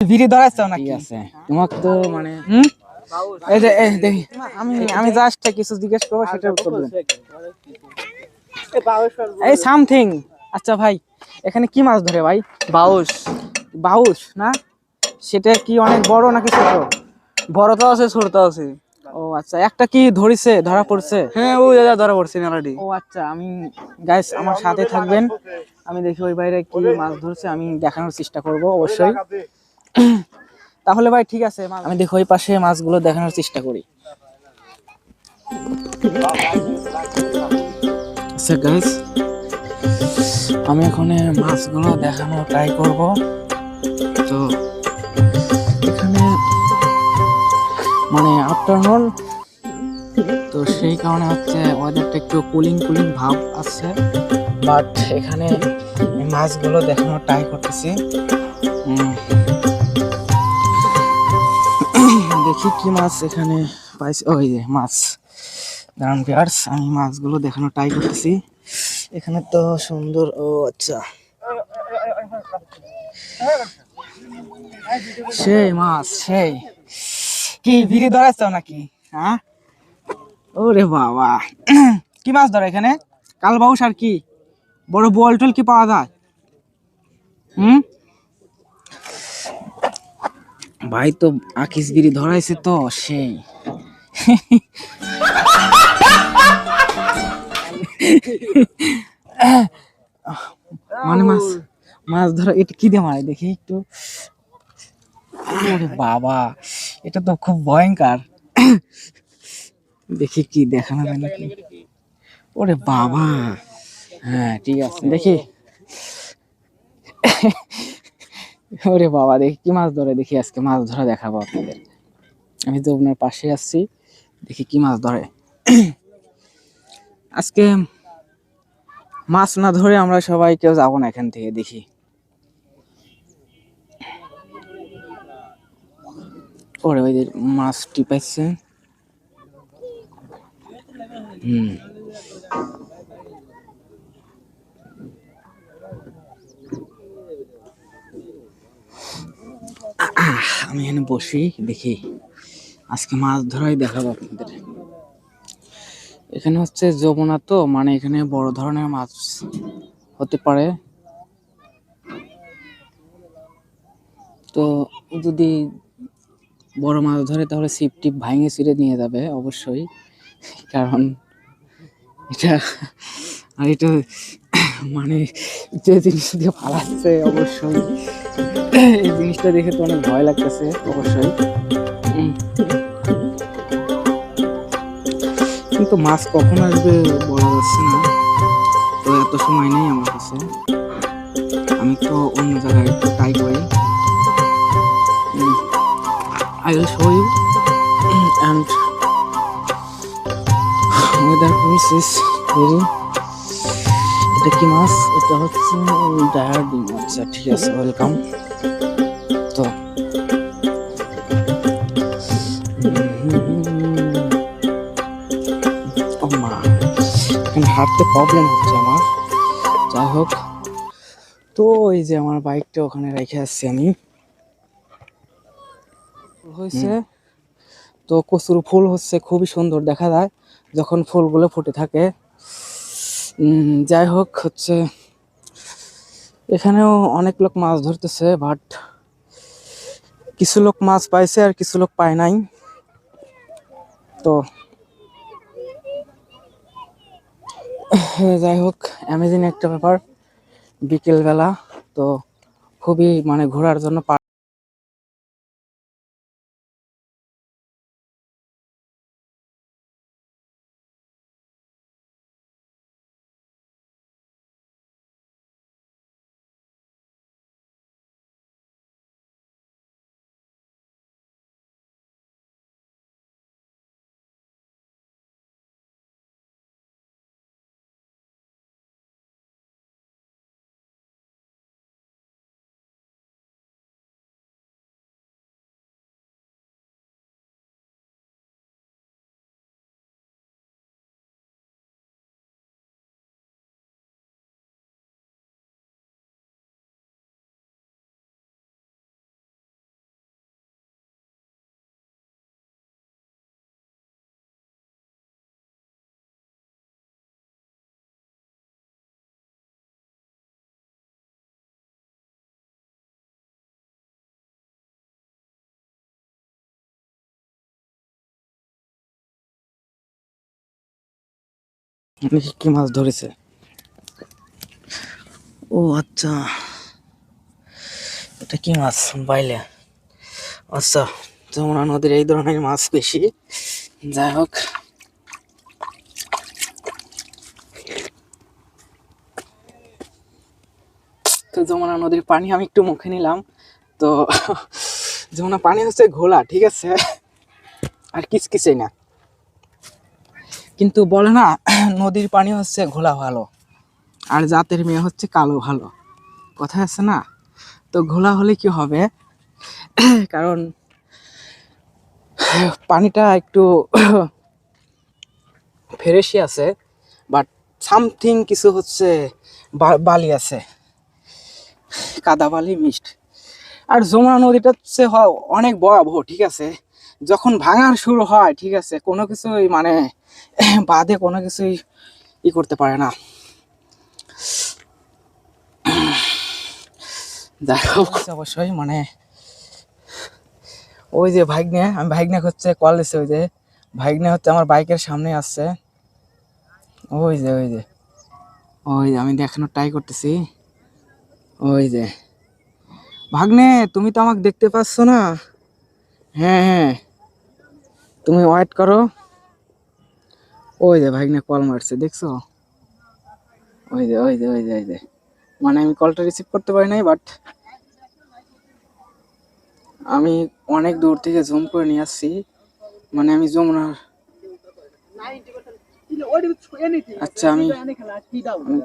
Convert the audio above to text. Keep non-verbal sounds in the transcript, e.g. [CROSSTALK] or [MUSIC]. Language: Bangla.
ভিড়ি ধরাইছো নাকি? আছে। তোমাকে তো মানে এই যে এই দেখি আমি আমি জাস্ট কিছু জিজ্ঞেস করব সেটার উত্তর দেবেন এই সামথিং আচ্ছা ভাই এখানে কি মাছ ধরে ভাই? বাউস বাউস না? সেটা কি অনেক বড় নাকি ছোট? বড় তো আছে ছোট তো আছে। ও আচ্ছা একটা কি ধরিছে ধরা পড়ছে? হ্যাঁ ওই দাদা ধরা পড়ছে মেলাটি ও আচ্ছা আমি গাইস আমার সাথে থাকবেন। আমি দেখি ওই বাইরে কি মাছ ধরছে আমি দেখানোর চেষ্টা করব অবশ্যই। তাহলে ভাই ঠিক আছে আমি দেখো ওই পাশে মাছগুলো দেখানোর চেষ্টা করি। আচ্ছা আমি এখন মাছগুলো দেখানো ট্রাই করব। তো এখানে মানে আফটারনুন তো সেই কারণে হচ্ছে ওয়েদারটা একটু কুলিং কুলিং ভাব আছে। বাট এখানে মাছগুলো দেখানো ট্রাই করতেছি। দেখি কি মাছ এখানে পাইছি। ওই যে মাছ। দাঁড়ান ভিয়ার্স আমি মাছগুলো দেখানো ট্রাই করতেছি। এখানে তো সুন্দর, ও আচ্ছা। সেই মাছ, সেই। কি ভিড়ি ধরাচ্ছ নাকি? হ্যাঁ? ওরে বাবা। কি মাছ ধরে এখানে? কালবাউস আর কি? বড় বল টল কি পাওয়া যায়? হুম? ভাই তো আকিস বিড়ি ধরাইছে তো, সেই। মানে মাছ মাছ ধরা, এটা কি দিয়ে মারে দেখি একটু। বাবা, এটা তো খুব ভয়ঙ্কর। দেখি কি দেখানো যায় নাকি? ওরে বাবা। হ্যাঁ ঠিক আছে। দেখি। ওরে বাবা, দেখি কি মাছ ধরে, দেখি আজকে মাছ ধরা দেখাবো আপনাদের। আমি তো আপনার পাশে আসছি দেখি কি মাছ ধরে। আজকে মাছ না ধরে আমরা সবাই কেউ যাব না এখান থেকে, দেখি। ওরে, ওই যে মাছ টিপাইছে। হুম। আমি এখানে বসি, দেখি আজকে মাছ ধরাই দেখাবো আপনাদের। এখানে হচ্ছে যমুনা তো মানে এখানে বড় ধরনের মাছ হতে পারে। তো যদি বড় মাছ ধরে তাহলে সিপ টিপ ভাঙে ছিঁড়ে নিয়ে যাবে অবশ্যই, কারণ এটা আর এটা মানে যে জিনিস দিয়ে পালাচ্ছে, অবশ্যই। এই জিনিসটা দেখে তো অনেক ভয় লাগতেছে, অবশ্যই। কিন্তু মাছ কখন আসবে বলা যাচ্ছে না। তো এত সময় নেই আমার কাছে। আমি তো অন্য জায়গায় একটু ট্রাই করি I will show you and weather very এটা মাছ এটা হচ্ছে ডায়ার ডিম আচ্ছা ঠিক আছে ওয়েলকাম তো হাঁটতে প্রবলেম হচ্ছে আমার যাই হোক তো এই যে আমার বাইকটা ওখানে রেখে আসছি আমি হয়েছে তো কচুর ফুল হচ্ছে খুবই সুন্দর দেখা যায় যখন ফুলগুলো ফুটে থাকে যাই হোক, হচ্ছে এখানেও অনেক লোক মাছ ধরতেছে বাট কিছু লোক মাছ পাইছে আর কিছু লোক পায় নাই। তো যাই হোক অ্যামেজিং একটা ব্যাপার। বিকেলবেলা, তো খুবই মানে ঘোরার জন্য কি মাছ ধরেছে? ও আচ্ছা। এটা কি মাছ? বাইলে। আচ্ছা যমুনা নদীর এই ধরনের মাছ বেশি। যাই হোক। তো যমুনা নদীর পানি আমি একটু মুখে নিলাম। তো [LAUGHS] যমুনা পানি হচ্ছে ঘোলা, ঠিক আছে? আর কিচকিচে না। কিন্তু বলে না, [CLEARS THROAT] নদীর পানি হচ্ছে ঘোলা ভালো, আর জাতের মেয়ে হচ্ছে কালো ভালো। কথা আছে না? তো ঘোলা হলে কি হবে? [CLEARS THROAT] কারণ পানিটা একটু [CLEARS THROAT] ফ্রেশই আছে বাট সামথিং কিছু হচ্ছে বালি আছে। কাদা বালি মিক্সড আর যমুনা নদীটা হচ্ছে অনেক ভয়াবহ, ঠিক আছে? যখন ভাঙার শুরু হয়, ঠিক আছে, কোনো কিছুই মানে [CLEARS THROAT] বাদে কোনো কিছুই ই করতে পারে না। [CLEARS THROAT] যাই অবশ্যই মানে ওই যে ভাগ্নে, আমি ভাগ্নে হচ্ছে, কল দিচ্ছে ওই যে, ভাগ্নে হচ্ছে আমার বাইকের সামনে আসছে। ওই যে ওই যে ওই যে, আমি দেখানোর ট্রাই করতেছি। ওই যে, ভাগ্নে, তুমি তো আমাকে দেখতে পাচ্ছ না? হ্যাঁ হ্যাঁ। তুমি ওয়েট করো। ওই যে ভাগ্নে কল মারছে দেখছ? ওই যে ওই যে ওই যে ওই যে। মানে আমি কলটা রিসিভ করতে পারি নাই বাট আমি অনেক দূর থেকে জুম করে নিয়ে আসছি। মানে আমি যমুনার আচ্ছা আমি আমি